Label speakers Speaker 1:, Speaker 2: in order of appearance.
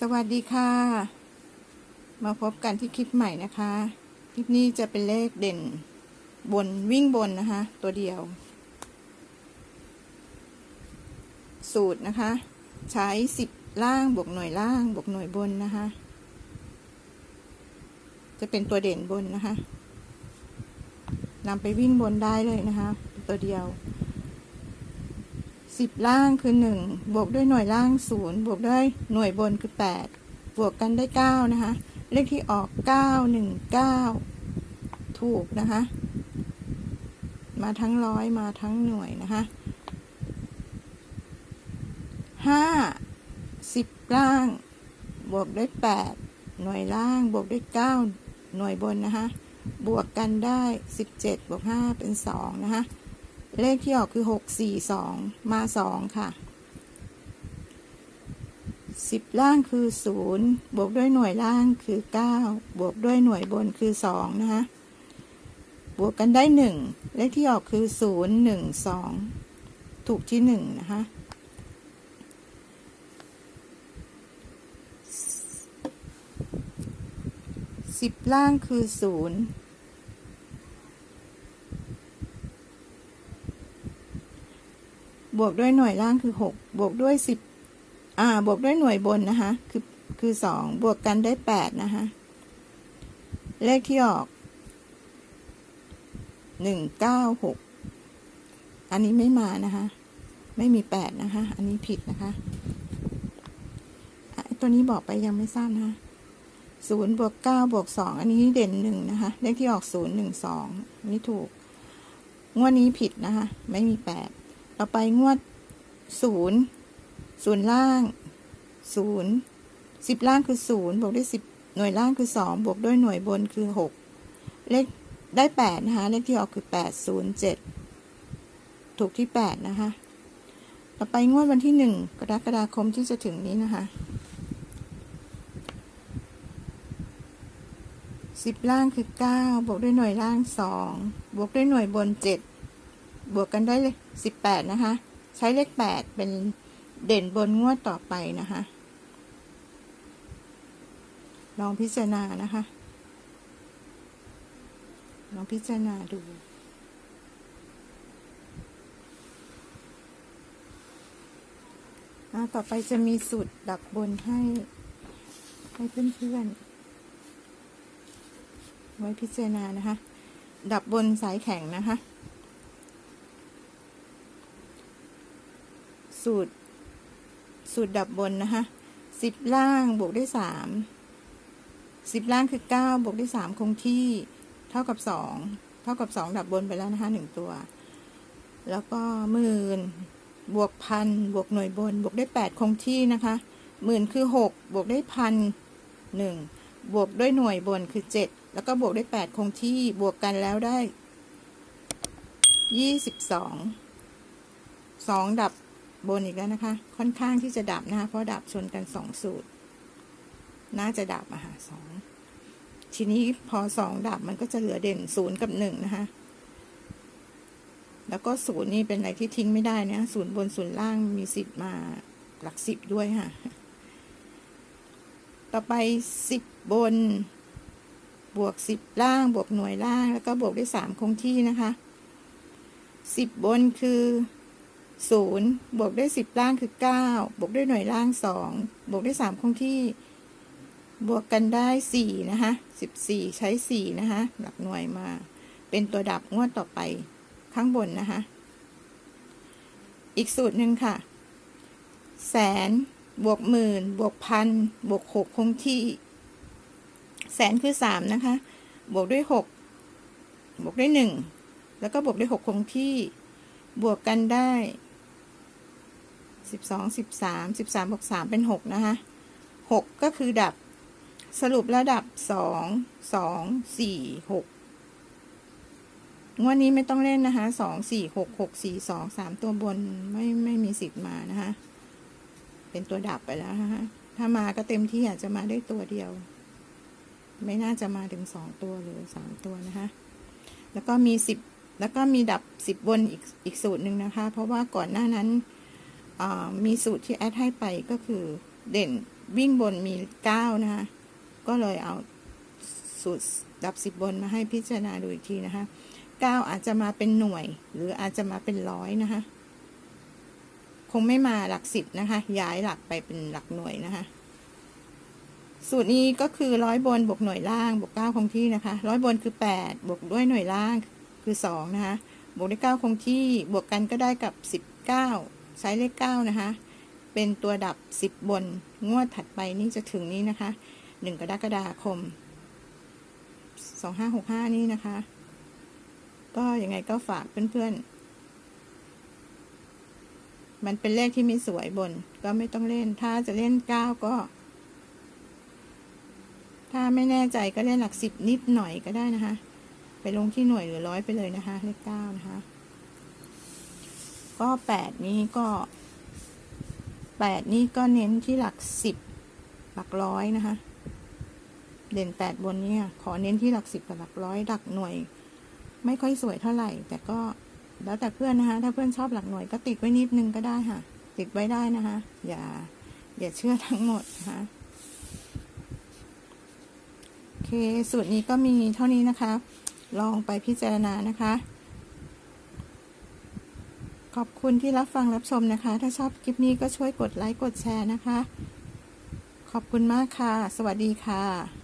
Speaker 1: สวัสดีค่ะ มาพบกันที่คลิปใหม่นะคะ คลิปนี้จะเป็นเลขเด่นบนวิ่งบนนะคะ ตัวเดียว สูตรนะคะ ใช้สิบล่างบวกหน่วยล่างบวกหน่วยบนนะคะ จะเป็นตัวเด่นบนนะคะนำไปวิ่งบนได้เลยนะคะ ตัวเดียว สิบล่างคือหนึ่งบวกด้วยหน่วยล่างศูนย์บวกด้วยหน่วยบนคือแปดบวกกันได้เก้านะคะ เลขที่ออกเก้าหนึ่งเก้าถูกนะคะ มาทั้งร้อยมาทั้งหน่วยนะคะห้าสิบล่าง บวกด้วยแปดหน่วยล่างบวกด้วยเก้าหน่วยบนนะคะ บวกกันได้สิบเจ็ดบวกห้าเป็นสองนะคะ เลขที่ออกคือ 6 4 2 มา 2 ค่ะ 10 ล่างคือ 0 บวกด้วยหน่วยล่างคือ 9 บวกด้วยหน่วยบนคือ 2 นะคะ บวกกันได้ 1 เลขที่ออกคือ 0 1 2 ถูกที่ 1 นะคะสิบล่างคือศูนย์ บวกด้วยหน่วยล่างคือหกบวกด้วยสิบอ่า บวกด้วยหน่วยบนนะคะ คือ คือสองบวกกันได้แปดนะคะ เลขที่ออกหนึ่งเก้าหกอันนี้ไม่มานะคะ ไม่มีแปดนะคะ อันนี้ผิดนะคะ ตัวนี้บอกไปยังไม่ทราบนะคะศูนย์บวกเก้าบวกสองอันนี้เด่นหนึ่งนะคะ เลขที่ออกศูนย์หนึ่งสองนนี้ถูก งวดนี้ผิดนะคะ ไม่มีแปด ต่อไปงวดศูนย์ศูนย์ล่างศูนย์สิบล่างคือศูนย์บวกด้วยสิบหน่วยล่างคือสองบวกด้วยหน่วยบนคือหกเลขได้แปดนะคะเลขที่ออกคือแปดศูนย์เจ็ดถูกที่แปดนะคะต่อไปงวดวันที่หนึ่งกรกฎาคมที่จะถึงนี้นะคะสิบล่างคือเก้าบวกด้วยหน่วยล่างสองบวกด้วยหน่วยบนเจ็ด บวกกันได้เลยสิบแปดนะคะ ใช้เลขแปดเป็นเด่นบนงวดต่อไปนะคะ ลองพิจารณานะคะ ลองพิจารณาดูต่อไปจะมีสูตรดับบนให้ ให้เพื่อนๆ ไว้พิจารณานะคะ ดับบนสายแข็งนะคะ สูตร สูตรดับบนนะคะสิบล่างบวกด้วยสามสิบล่างคือเก้าบวกด้วยสามคงที่เท่ากับสองเท่ากับสองดับบนไปแล้วนะคะหนึ่งตัว แล้วก็หมื่นบวกพันบวกหน่วยบน บวกได้แปดคงที่นะคะหมื่นคือหกบวกได้พันหนึ่งบวกด้วยหน่วยบนคือเจ็ดแล้วก็บวกได้แปดคงที่บวกกันแล้วได้ยี่สิบสองสองดับ บนอีกแล้วนะคะ ค่อนข้างที่จะดับนะคะ เพราะดับชนกันสองสูตร น่าจะดับอะค่ะสองทีนี้พอสองดับมันก็จะเหลือเด่นศูนย์กับหนึ่งนะคะ แล้วก็ศูนย์นี่เป็นอะไรที่ทิ้งไม่ได้นะศูนย์บนศูนย์ล่างมีสิบมาหลักสิบด้วยค่ะ ต่อไปสิบบน บวกสิบล่าง บวกหน่วยล่าง แล้วก็บวกด้วยสามคงที่นะคะสิบบนคือ ศูนย์บวกด้วยสิบล่างคือเก้าบวกด้วยหน่วยล่างสองบวกด้วยสามคงที่ บวกกันได้สี่นะคะสิบสี่ใช้สี่นะคะ หลักหน่วยมา เป็นตัวดับงวดต่อไปข้างบนนะคะ อีกสูตรหนึ่งค่ะ แสน บวกหมื่น บวกพัน บวกหกคงที่ แสนคือสามนะคะ บวกด้วยหกบวกด้วยหนึ่งแล้วก็บวกด้วยหกคงที่ บวกกันได้ สิบสองสิบสามสิบสามบวกสามเป็นหกนะคะหกก็คือดับสรุประดับสองสองสี่หกงวดนี้ไม่ต้องเล่นนะคะสองสี่หกหกสี่สองสามตัวบนไม่ไม่มีสิทธิ์มานะคะเป็นตัวดับไปแล้วนะคะถ้ามาก็เต็มที่อาจจะมาได้ตัวเดียว ไม่น่าจะมาถึงสองตัวหรือสามตัวนะคะแล้วก็มีสิบแล้วก็มีดับสิบบนอีกอีกสูตรหนึ่งนะคะ เพราะว่าก่อนหน้านั้น มีสูตรที่แอดให้ไปก็คือเด่นวิ่งบนมี 9 นะคะก็เลยเอาสูตรดับ 10 บนมาให้พิจารณาดูอีกทีนะคะ 9 อาจจะมาเป็นหน่วย หรืออาจจะมาเป็นร้อยนะคะ คงไม่มาหลักสิบนะคะ ย้ายหลักไปเป็นหลักหน่วยนะคะ สูตรนี้ก็คือร้อยบนบวกหน่วยล่างบวก 9 คงที่นะคะร้อยบนคือ 8 บวกด้วยหน่วยล่างคือ 2 นะคะ บวกด้วย 9 คงที่บวกกันก็ได้กับ 19 ไซส์เลขเก้านะคะ เป็นตัวดับสิบบน งวดถัดไปนี่จะถึงนี้นะคะหนึ่งกรกฎาคมสองห้าหกห้านี่นะคะ ก็ยังไงก็ฝากเพื่อนๆ มันเป็นเลขที่ไม่สวยบน ก็ไม่ต้องเล่น ถ้าจะเล่นเก้าก็ ถ้าไม่แน่ใจก็เล่นหลักสิบนิดหน่อยก็ได้นะคะ ไปลงที่หน่วยหรือร้อยไปเลยนะคะ เลขเก้านะคะ ก็แปดนี้ก็แปดนี้ก็เน้นที่หลักสิบหลักร้อยนะคะ เด่นแปดบนเนี่ย ขอเน้นที่หลักสิบกับหลักร้อยหลักหน่วย ไม่ค่อยสวยเท่าไหร่ แต่ก็แล้วแต่เพื่อนนะคะ ถ้าเพื่อนชอบหลักหน่วยก็ติดไว้นิดนึงก็ได้ค่ะ ติดไว้ได้นะคะ อย่าอย่าเชื่อทั้งหมดนะคะโอเค สูตรนี้ก็มีเท่านี้นะคะ ลองไปพิจารณานะคะ ขอบคุณที่รับฟังรับชมนะคะ ถ้าชอบคลิปนี้ก็ช่วยกดไลค์กดแชร์นะคะ ขอบคุณมากค่ะ สวัสดีค่ะ